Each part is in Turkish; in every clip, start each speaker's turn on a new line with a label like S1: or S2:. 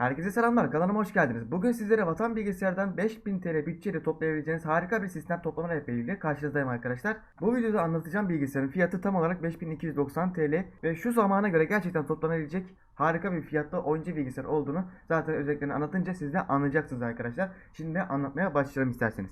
S1: Herkese selamlar kanalıma hoş geldiniz. Bugün sizlere Vatan Bilgisayar'dan 5000 TL bütçeyle toplayabileceğiniz harika bir sistem toplama rehberiyle karşınızdayım arkadaşlar. Bu videoda anlatacağım bilgisayarın fiyatı tam olarak 5290 TL ve şu zamana göre gerçekten toplanabilecek harika bir fiyatta oyuncu bilgisayar olduğunu zaten özelliklerini anlatınca siz de anlayacaksınız arkadaşlar. Şimdi de anlatmaya başlayalım isterseniz.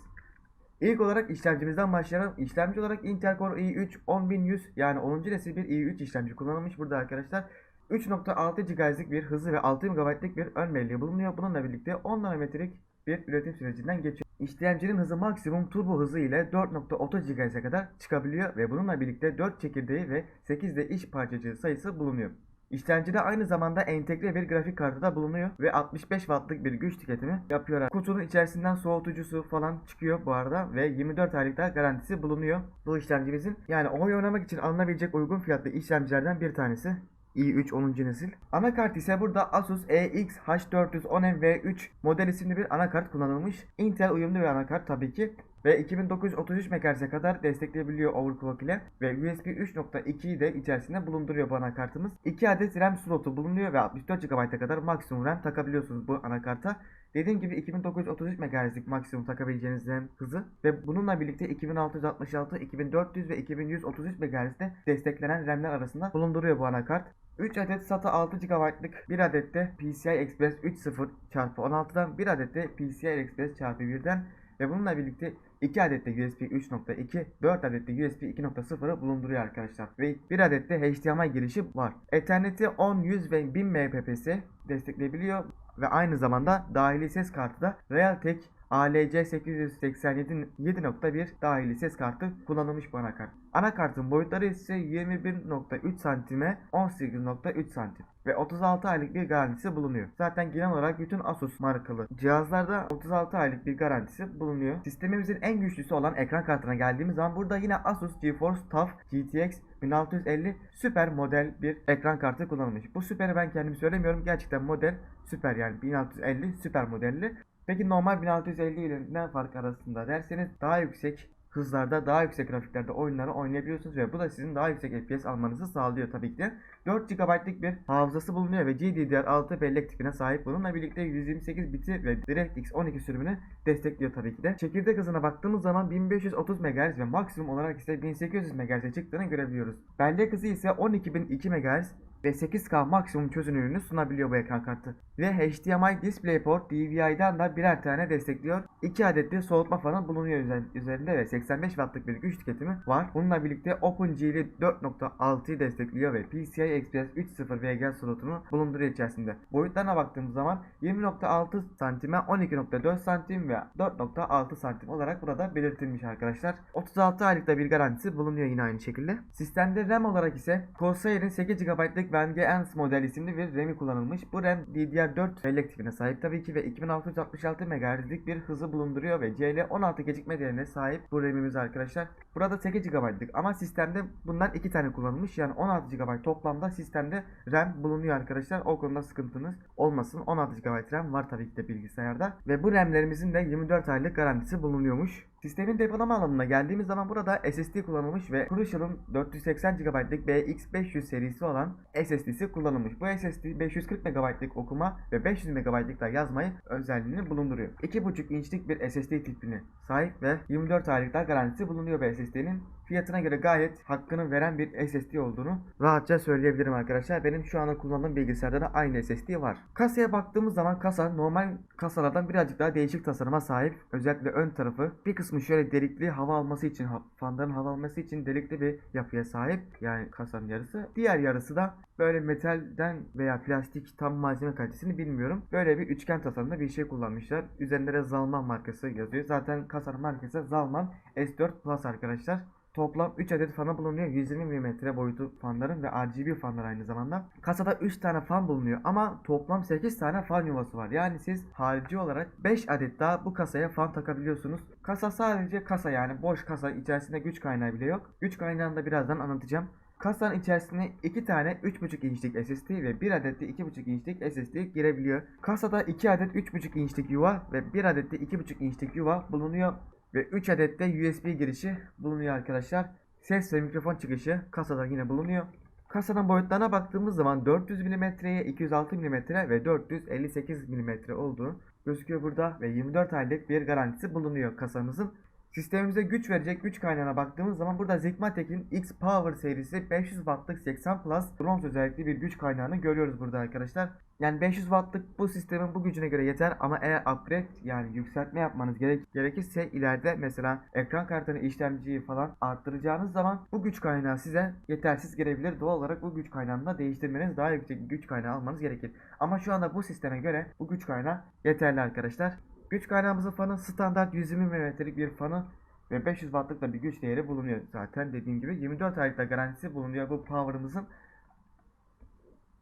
S1: İlk olarak işlemcimizden başlayalım. İşlemci olarak Intel Core i3 10100 yani 10. nesil bir i3 işlemci kullanılmış burada arkadaşlar. 3.6 GHz'lik bir hızı ve 6 MB'lik bir ön belleği bulunuyor. Bununla birlikte 10 nanometrelik bir üretim sürecinden geçiyor. İşlemcinin hızı maksimum turbo hızı ile 4.30 GHz'e kadar çıkabiliyor ve bununla birlikte 4 çekirdeği ve 8 de iş parçacığı sayısı bulunuyor. İşlemcide aynı zamanda entegre bir grafik kartı da bulunuyor ve 65 wattlık bir güç tüketimi yapıyor. Kutunun içerisinden soğutucusu falan çıkıyor bu arada ve 24 aylık da garantisi bulunuyor bu işlemcimizin. Yani oyun oynamak için alınabilecek uygun fiyatlı işlemcilerden bir tanesi i3 10. nesil. Anakart ise burada Asus EX H410M V3 model isimli bir anakart kullanılmış. Intel uyumlu bir anakart tabii ki ve 2933 MHz'e kadar destekleyebiliyor overclock ile ve USB 3.2'yi de içerisinde bulunduruyor bu anakartımız. 2 adet RAM slotu bulunuyor ve 64 GB'a kadar maksimum RAM takabiliyorsunuz bu anakarta. Dediğim gibi 2933 MHz'lik maksimum takabileceğiniz RAM hızı ve bununla birlikte 2666, 2400 ve 2133 MHz'de desteklenen RAM'ler arasında bulunduruyor bu anakart. 3 adet SATA 6 GB'lık, 1 adet de PCI Express 3.0 çarpı 16'dan, 1 adet de PCI Express çarpı 1'den ve bununla birlikte 2 adet de USB 3.2, 4 adet de USB 2.0'ı bulunduruyor arkadaşlar. Ve 1 adet de HDMI girişi var. Ethernet'i 10, 100 ve 1000 Mbps destekleyebiliyor ve aynı zamanda dahili ses kartı da Realtek ALC 887 7.1 dahili ses kartı kullanılmış bu anakart. Anakartın boyutları ise 21.3 santime 18.3 santim ve 36 aylık bir garantisi bulunuyor. Zaten genel olarak bütün Asus markalı cihazlarda 36 aylık bir garantisi bulunuyor. Sistemimizin en güçlüsü olan ekran kartına geldiğimiz zaman burada yine Asus GeForce TUF GTX 1650 süper model bir ekran kartı kullanılmış. Bu süperi ben kendim söylemiyorum. Gerçekten model süper yani 1650 süper modelli. Peki normal 1650 ile ne fark arasında derseniz daha yüksek hızlarda daha yüksek grafiklerde oyunları oynayabiliyorsunuz ve bu da sizin daha yüksek FPS almanızı sağlıyor tabii ki de. 4 GB'lık bir hafızası bulunuyor ve GDDR6 bellek tipine sahip. Bununla birlikte 128 biti ve DirectX 12 sürümünü destekliyor tabii ki de. Çekirdek hızına baktığımız zaman 1530 MHz ve maksimum olarak ise 1800 MHz'e çıktığını görebiliyoruz. Bellek hızı ise 12002 MHz ve 8K maksimum çözünürlüğünü sunabiliyor bu ekran kartı. Ve HDMI DisplayPort DVI'den da birer tane destekliyor. 2 adet de soğutma fanı bulunuyor üzerinde ve 85 wattlık bir güç tüketimi var. Bununla birlikte OpenGL 4.6'yı destekliyor ve PCI Express 3.0 VGA slotunu bulunduruyor içerisinde. Boyutlarına baktığımız zaman 20.6 santime 12.4 santim ve 4.6 santim olarak burada belirtilmiş arkadaşlar. 36 aylıkta bir garantisi bulunuyor yine aynı şekilde. Sistemde RAM olarak ise Corsair'in 8 GB'lık VNG model isimli bir RAM'i kullanılmış. Bu RAM DDR4 bellek tipine sahip tabii ki ve 2666 MHz'lik bir hızı bulunduruyor ve CL16 gecikme değerine sahip bu RAM'imiz arkadaşlar. Burada 8 GB'lık ama sistemde bundan 2 tane kullanılmış. Yani 16 GB toplamda sistemde RAM bulunuyor arkadaşlar. O konuda sıkıntınız olmasın. 16 GB RAM var tabii ki de bilgisayarda. Ve bu RAM'lerimizin de 24 aylık garantisi bulunuyormuş. Sistemin depolama alanına geldiğimiz zaman burada SSD kullanılmış ve Crucial'ın 480 GB'lık BX500 serisi olan SSD'si kullanılmış. Bu SSD 540 MB'lık okuma ve 500 MB'lık da yazmayı özelliğini bulunduruyor. 2.5 inçlik bir SSD tipine sahip ve 24 aylık da garantisi bulunuyor bu SSD'nin. Fiyatına göre gayet hakkını veren bir SSD olduğunu rahatça söyleyebilirim arkadaşlar. Benim şu anda kullandığım bilgisayarda da aynı SSD var. Kasaya baktığımız zaman kasa normal kasalardan birazcık daha değişik tasarıma sahip. Özellikle ön tarafı bir kısmı şöyle delikli hava alması için, fanların hava alması için delikli bir yapıya sahip. Yani kasanın yarısı. Diğer yarısı da böyle metalden veya plastik tam malzeme kalitesini bilmiyorum. Böyle bir üçgen tasarımda bir şey kullanmışlar. Üzerinde de Zalman markası yazıyor. Zaten kasanın markası Zalman S4 Plus arkadaşlar. Toplam 3 adet fanı bulunuyor. 120 mm boyutu fanların ve RGB fanlar aynı zamanda. Kasada 3 tane fan bulunuyor ama toplam 8 tane fan yuvası var. Yani siz harici olarak 5 adet daha bu kasaya fan takabiliyorsunuz. Kasa sadece kasa yani boş kasa içerisinde güç kaynağı bile yok. Güç kaynağını da birazdan anlatacağım. Kasanın içerisine 2 tane 3.5 inçlik SSD ve 1 adet de 2.5 inçlik SSD girebiliyor. Kasada 2 adet 3.5 inçlik yuva ve 1 adet de 2.5 inçlik yuva bulunuyor. Ve 3 adet de USB girişi bulunuyor arkadaşlar. Ses ve mikrofon çıkışı kasada yine bulunuyor. Kasanın boyutlarına baktığımız zaman 400 mm'ye 206 mm ve 458 mm olduğu gözüküyor burada ve 24 aylık bir garantisi bulunuyor kasamızın. Sistemimize güç verecek güç kaynağına baktığımız zaman burada Zigmatek'in X Power serisi 500 wattlık 80 Plus bronz özellikli bir güç kaynağını görüyoruz burada arkadaşlar. Yani 500 wattlık bu sistemin bu gücüne göre yeter ama eğer upgrade yani yükseltme yapmanız gerek gerekirse ileride mesela ekran kartını işlemciyi falan arttıracağınız zaman bu güç kaynağı size yetersiz gelebilir. Doğal olarak bu güç kaynağını da değiştirmeniz daha yüksek bir güç kaynağı almanız gerekir. Ama şu anda bu sisteme göre bu güç kaynağı yeterli arkadaşlar. Güç kaynağımızın fanı standart 120 mm'lik bir fanı ve 500 wattlık da bir güç değeri bulunuyor zaten dediğim gibi 24 aylık da garantisi bulunuyor bu power'ımızın.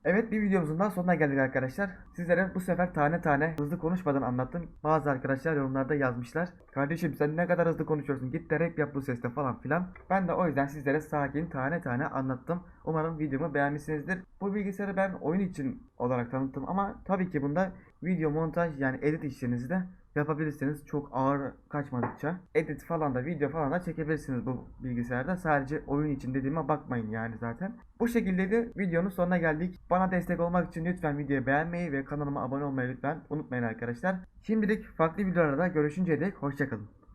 S1: Evet bir videomuzun daha sonuna geldik arkadaşlar. Sizlere bu sefer tane tane hızlı konuşmadan anlattım. Bazı arkadaşlar yorumlarda yazmışlar. Kardeşim sen ne kadar hızlı konuşuyorsun git de rap yap bu sesle falan filan. Ben de o yüzden sizlere sakin tane tane anlattım. Umarım videomu beğenmişsinizdir. Bu bilgisayarı ben oyun için olarak tanıttım ama tabii ki bunda video montaj yani edit işlerinizi de yapabilirsiniz çok ağır kaçmadıkça. Edit falan da video falan da çekebilirsiniz bu bilgisayarda. Sadece oyun için dediğime bakmayın yani zaten. Bu şekilde de videonun sonuna geldik. Bana destek olmak için lütfen videoyu beğenmeyi ve kanalıma abone olmayı lütfen unutmayın arkadaşlar. Şimdilik farklı videolarda görüşünceye dek hoşçakalın.